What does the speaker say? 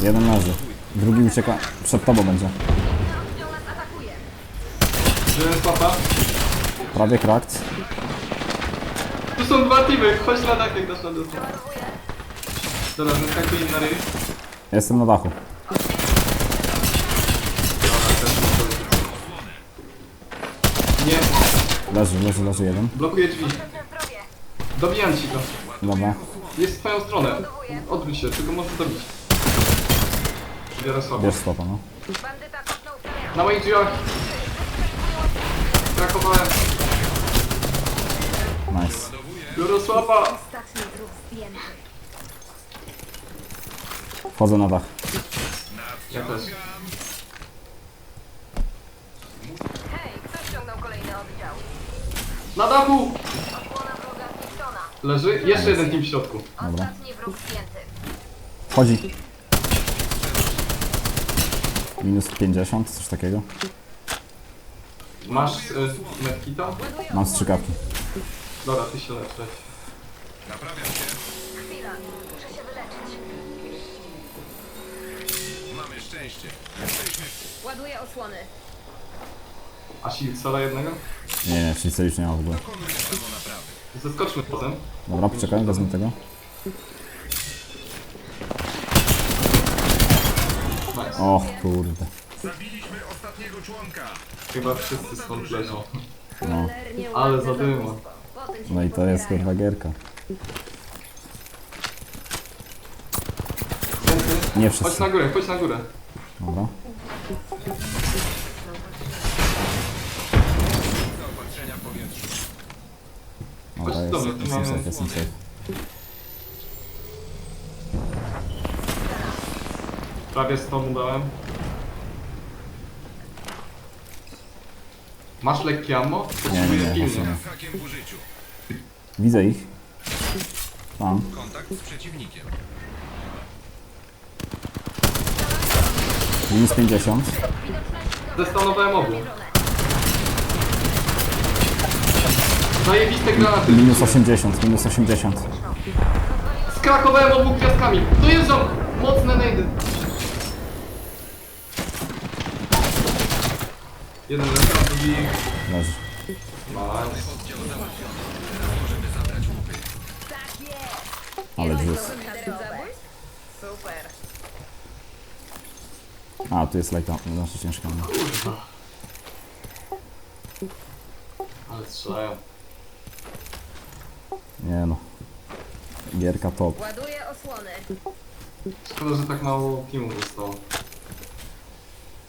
Jeden leży. Drugi ucieka. Przed tobą będzie. Jeden papa. Prawie krakt. Tu są dwa teamy, chodź na dach jak dasz na. Ładowuję. Dobra, zaskakuj im na ryj. Jestem na dachu. Nie, Leży, leży, leży jeden. blokuje drzwi. Dobijam ci go. Dobra. Jest w twoją stronę. Odwróć się, tylko możesz dobić. Biorę słabo. Bierz stopa, no. Bandyta kopnął flare. Na moich drzwiach. Krakowałem. Nice. Biorę słaba. Ostatni wróg zdjęty. Wchodzę na dach. Ja też. Hej, kto ściągnął kolejny oddział? Na dachu! Osłona wroga zniszczona. Leży. Jeszcze jeden team w środku. Ostatni wróg zdjęty. Wchodzi. Minus 50, coś takiego. Masz y, medkita? Mam strzykawki. Dobra, ty się lecz. leć. Chwila, muszę się wyleczyć. Mamy szczęście. Ładuję osłony. A shield sola jednego? Nie, nie, czyli już nie ma w ogóle. Zeskoczmy potem. Dobra, poczekaj, wezmę tego. Och, kurde. Zabiliśmy ostatniego członka. Chyba wszyscy stąd leżą. No. Ale zadyma. No i to jest kurwa gierka. Nie Chodź wszyscy. na górę, chodź na górę. Dobra. Zaopatrzenia w powietrzu. Dobra, jest, Dobra, jestem mamy safe, jestem safe. Prawie 100 mu dałem. Masz lekkie ammo? Nie, nie, nie, pilnie. nie. Z hakiem w użyciu. Widzę ich. Tam. Kontakt z przeciwnikiem. Minus 50. Zestanowałem obu. Zajebiste granaty. Minus 80, minus 80. Skrakowałem obu gwiazdkami. Dojeżdżam! Mocne najdy. Jeden leży, drugi... Leży. Nice. Tak jest. Ale. Zabójstw? Super. A, tu jest lighta, znaczy ciężka. no. Ale strzelają. Nie no. Gierka top. Ładuję osłony. Szkoda, że tak mało teamów zostało.